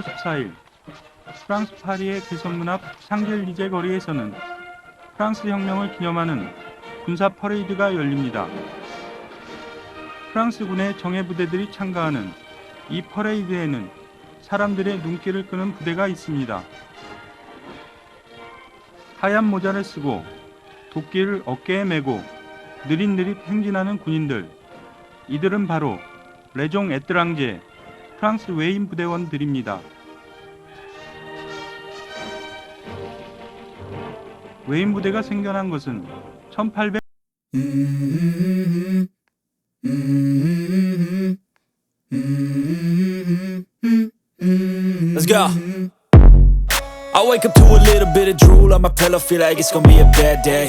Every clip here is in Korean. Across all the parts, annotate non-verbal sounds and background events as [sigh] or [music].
매년 7월 14일 프랑스 파리의 개선문 앞 샹젤리제 거리에서는 프랑스 혁명을 기념하는 군사 퍼레이드가 열립니다. 프랑스군의 정예 부대들이 참가하는 이 퍼레이드에는 사람들의 눈길을 끄는 부대가 있습니다. 하얀 모자를 쓰고 도끼를 어깨에 메고 느릿느릿 행진하는 군인들. 이들은 바로 레종 에트랑제 프랑스 외인 부대원들입니다. 외인 부대가 생겨난 것은 1800 Let's go. I wake up to a little bit of drool on my pillow, feel like it's gonna be a bad day.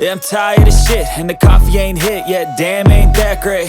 Yeah, I'm tired of shit, and the coffee ain't hit yet, damn, ain't that great.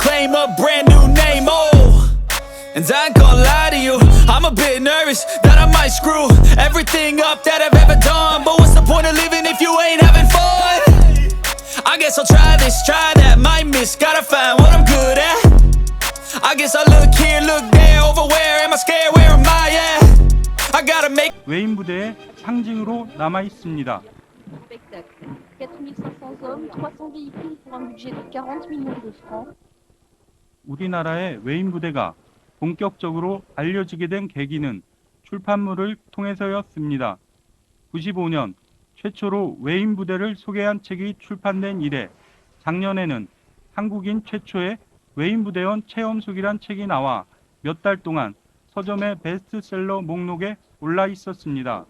claim a brand new name, oh. And I ain't gonna lie to you, I'm a bit nervous that I might screw everything up that I've ever done. But what's the point of living if you ain't having fun? I guess I'll try this, try that, might miss, gotta find what I'm good at. I guess I look here, look there, over where am I scared? Where am I at? I gotta make 외인 부대의 상징으로 남아 있습니다. spectacle. 4500 hommes, 300 véhicules pour un budget de 40 millions de francs. 우리나라의 외인 부대가 본격적으로 알려지게 된 계기는 출판물을 통해서였습니다. 95년 최초로 외인 부대를 소개한 책이 출판된 이래 작년에는 한국인 최초의 외인 부대원 체험숙이란 책이 나와 몇 달 동안 서점의 베스트셀러 목록에 올라 있었습니다.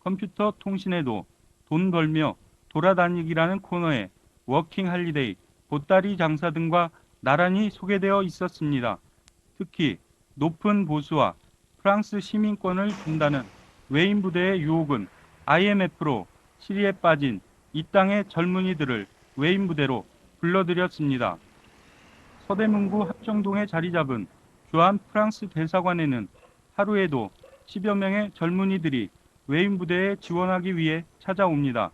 컴퓨터 통신에도 돈 벌며 돌아다니기라는 코너에 워킹 할리데이, 보따리 장사 등과 나란히 소개되어 있었습니다. 특히 높은 보수와 프랑스 시민권을 준다는 외인 부대의 유혹은 IMF로 시리에 빠진 이 땅의 젊은이들을 외인 부대로 불러들였습니다. 서대문구 합정동에 자리 잡은 주한 프랑스 대사관에는 하루에도 10여 명의 젊은이들이 외인 부대에 지원하기 위해 찾아옵니다.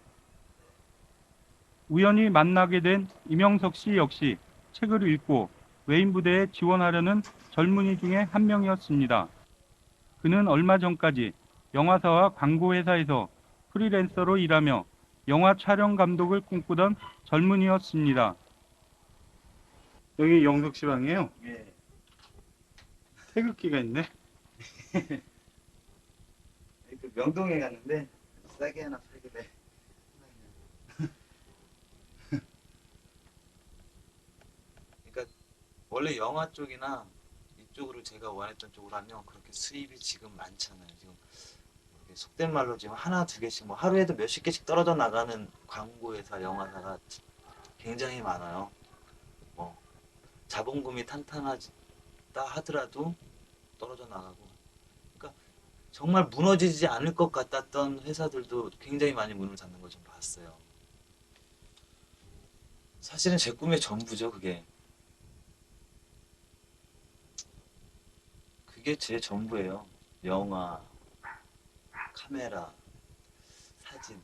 우연히 만나게 된 이명석 씨 역시 책을 읽고 외인 부대에 지원하려는 젊은이 중에 한 명이었습니다. 그는 얼마 전까지 영화사와 광고회사에서 프리랜서로 일하며 영화 촬영 감독을 꿈꾸던 젊은이였습니다. 여기 영석 씨 방이에요? 예. 태극기가 있네. [laughs] 그 명동에 갔는데 싸게 하나 팔길래 그러니까 원래 영화 쪽이나 이쪽으로 제가 원했던 쪽으로 하면 그렇게 수입이 지금 많잖아요. 지금 속된 말로 지금 하나 두 개씩 뭐 하루에도 몇십 개씩 떨어져 나가는 광고회사, 영화사가 굉장히 많아요. 뭐 자본금이 탄탄하다 하더라도 떨어져 나가고 그러니까 정말 무너지지 않을 것 같았던 회사들도 굉장히 많이 문을 닫는 걸 좀 봤어요. 사실은 제 꿈의 전부죠, 그게. 그게 제 전부예요. 영화, 카메라, 사진.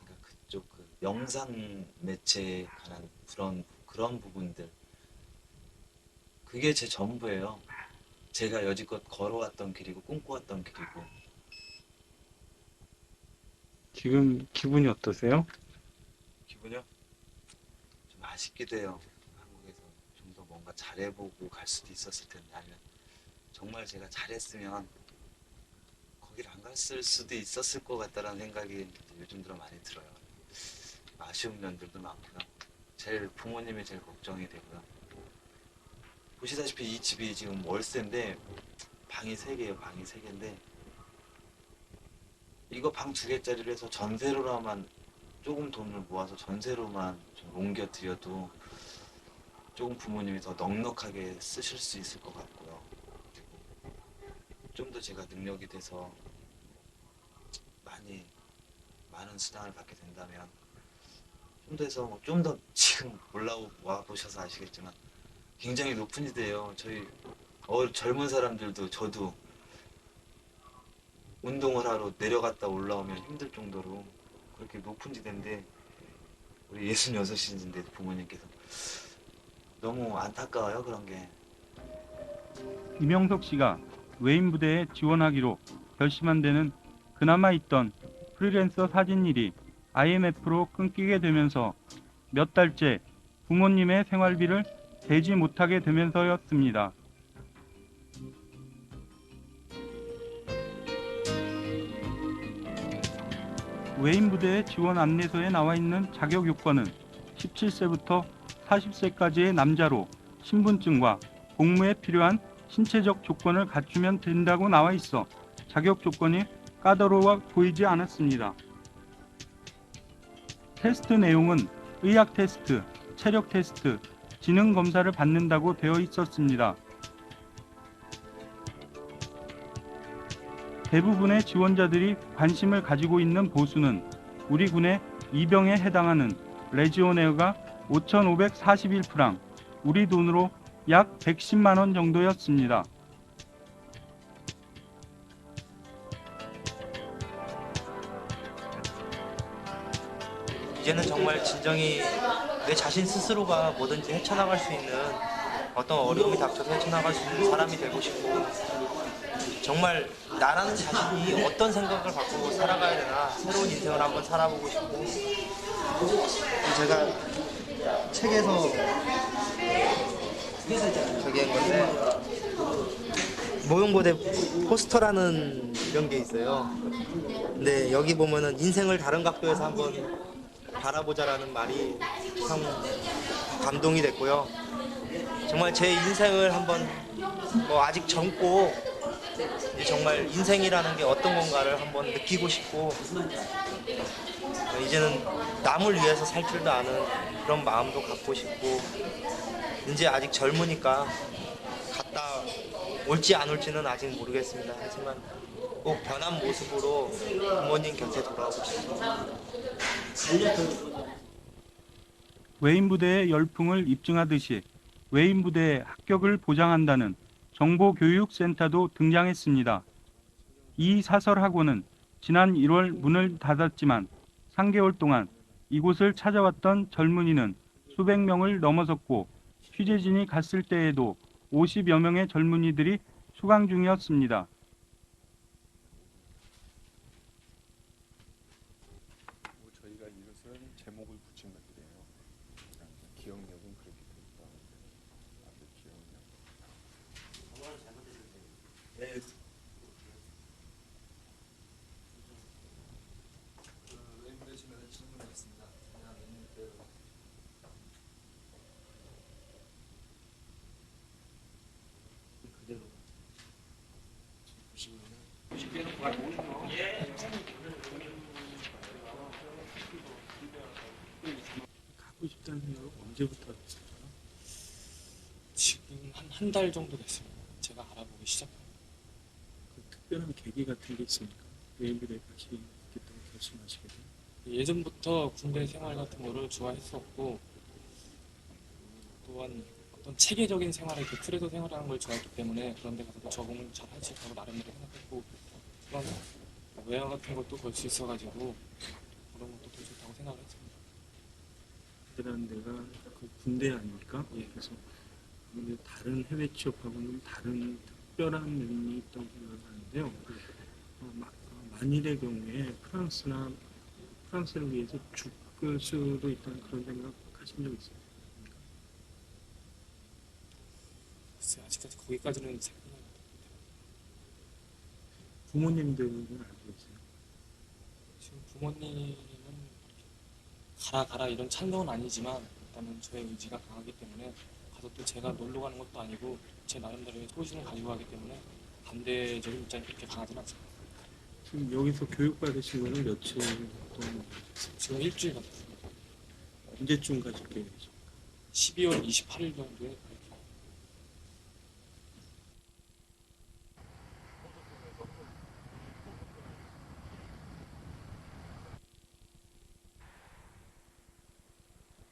그러니까 그쪽 그 영상 매체에 관한 그런 그런 부분들. 그게 제 전부예요. 제가 여지껏 걸어왔던 길이고 꿈꿔왔던 길이고 지금 기분이 어떠세요? 기분이요? 좀 아쉽기도 해요. 한국에서 좀 더 뭔가 잘해보고 갈 수도 있었을 텐데 아니면 정말 제가 잘했으면 거기를 안 갔을 수도 있었을 것 같다라는 생각이 요즘 들어 많이 들어요. 아쉬운 면들도 많고요. 제일 부모님이 제일 걱정이 되고요. 보시다시피 이 집이 지금 월세인데 방이 세 개예요. 방이 세 개인데 이거 방 두 개짜리를 해서 전세로만 조금 돈을 모아서 전세로만 좀 옮겨 드려도 조금 부모님이 더 넉넉하게 쓰실 수 있을 것 같고요. 좀 더 제가 능력이 돼서 많이 많은 수당을 받게 된다면 좀 더 해서 좀 더 지금 올라와 보셔서 아시겠지만 굉장히 높은 지대예요. 저희 어, 젊은 사람들도 저도 운동을 하러 내려갔다 올라오면 힘들 정도로 그렇게 높은 지대인데 우리 66인데 부모님께서 너무 안타까워요 그런 게 이명석 씨가 외인 부대에 지원하기로 결심한 데는 그나마 있던 프리랜서 사진 일이 IMF로 끊기게 되면서 몇 달째 부모님의 생활비를 대지 못하게 되면서였습니다. 외인 부대의 지원 안내서에 나와 있는 자격 요건은 17세부터 40세까지의 남자로 신분증과 복무에 필요한 신체적 조건을 갖추면 된다고 나와 있어 자격 조건이 까다로워 보이지 않았습니다. 테스트 내용은 의학 테스트, 체력 테스트, 지능 검사를 받는다고 되어 있었습니다. 대부분의 지원자들이 관심을 가지고 있는 보수는 우리 군의 이병에 해당하는 레지오네어가 5,541프랑, 우리 돈으로 약 110만 원 정도였습니다. 이제는 정말 진정이 내 자신 스스로가 뭐든지 헤쳐나갈 수 있는 어떤 어려움이 닥쳐서 헤쳐나갈 수 있는 사람이 되고 싶고 정말 나라는 자신이 어떤 생각을 갖고 살아가야 되나 새로운 인생을 한번 살아보고 싶고 제가 책에서 저기 한 건데 모형고대 포스터라는 이런 게 있어요. 근데 여기 보면은 인생을 다른 각도에서 한번 바라보자라는 말이 참 감동이 됐고요. 정말 제 인생을 한번 뭐 아직 젊고 정말 인생이라는 게 어떤 건가를 한번 느끼고 싶고 이제는 남을 위해서 살 줄도 아는 그런 마음도 갖고 싶고 이제 아직 젊으니까 갔다 올지 안 올지는 아직 모르겠습니다. 하지만 꼭 변한 모습으로 부모님 곁에 돌아오고 싶습니다. 외인 부대의 열풍을 입증하듯이 외인 부대의 합격을 보장한다는 정보교육센터도 등장했습니다. 이 사설학원은 지난 1월 문을 닫았지만 3개월 동안 이곳을 찾아왔던 젊은이는 수백 명을 넘어섰고 취재진이 갔을 때에도 50여 명의 젊은이들이 수강 중이었습니다. 뭐 저희가 이것은 제목을 붙인 것들이에요. 그러니까 기억력은 그렇게 되니까 앞에 기억력. 가고 싶다는 생각은 언제부터 했어요? 지금 한한달 정도 됐습니다. 제가 알아보기 시작한. 그 특별한 계기 같은 게 있습니까? 외인 부대에 가시겠다고 결심하시게 된? 예전부터 군대 생활 같은 거를 좋아했었고 또한 어떤 체계적인 생활을 그 틀에서 생활하는 걸 좋아했기 때문에 그런 데 가서도 적응을 잘 할 수 있다고 나름대로 생각했고 또한 외화 같은 것도 볼 수 있어가지고 그런 것도 더 좋다고 생각을 했습니다. 부대라는 데가 그 군대 아닙니까? 예. 그래서 다른 해외 취업하고는 다른 특별한 의미 있다고 생각하는데요. 어, 마- 어, 만일의 경우에 프랑스나 프랑스를 위해서 죽을 수도 있다는 그런 생각 하신 적 있어요? 글쎄 아직까지 거기까지는 생각을 부모님들은 알고 있어요. 지금 부모님은 가라 가라 이런 찬성은 아니지만 일단은 저의 의지가 강하기 때문에 가서 또 제가 놀러 가는 것도 아니고 제 나름대로의 소신을 가지고 가기 때문에 반대적인 입장이 그렇게 강하진 않습니다. 지금 여기서 교육받으신 거는 며칠 동안 지금 일주일 같습니다. 언제쯤 가실 계획이죠? 12월 28일 정도에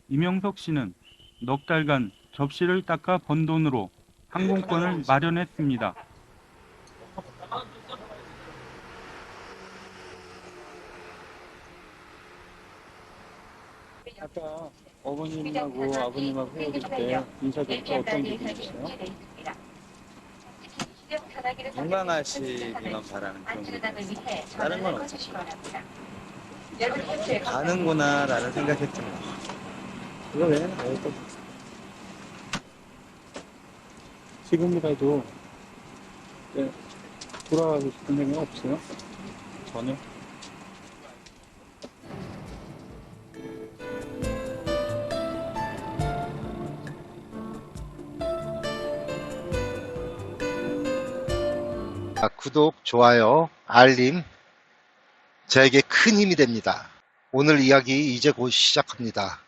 이명석 씨는 넉 달간 접시를 닦아 번 돈으로 항공권을 마련했습니다. 아까 어머님하고 아버님하고 헤어질 때 인사드릴 때 어떤 기분이 있어요? 건강하시기만 바라는 그런 거 다른 건 없죠 가는구나라는 생각했죠 그거 왜? 지금이라도 네, 돌아가고 싶은 생각 없어요? 전혀. 아, 구독, 좋아요, 알림, 저에게 큰 힘이 됩니다. 오늘 이야기 이제 곧 시작합니다.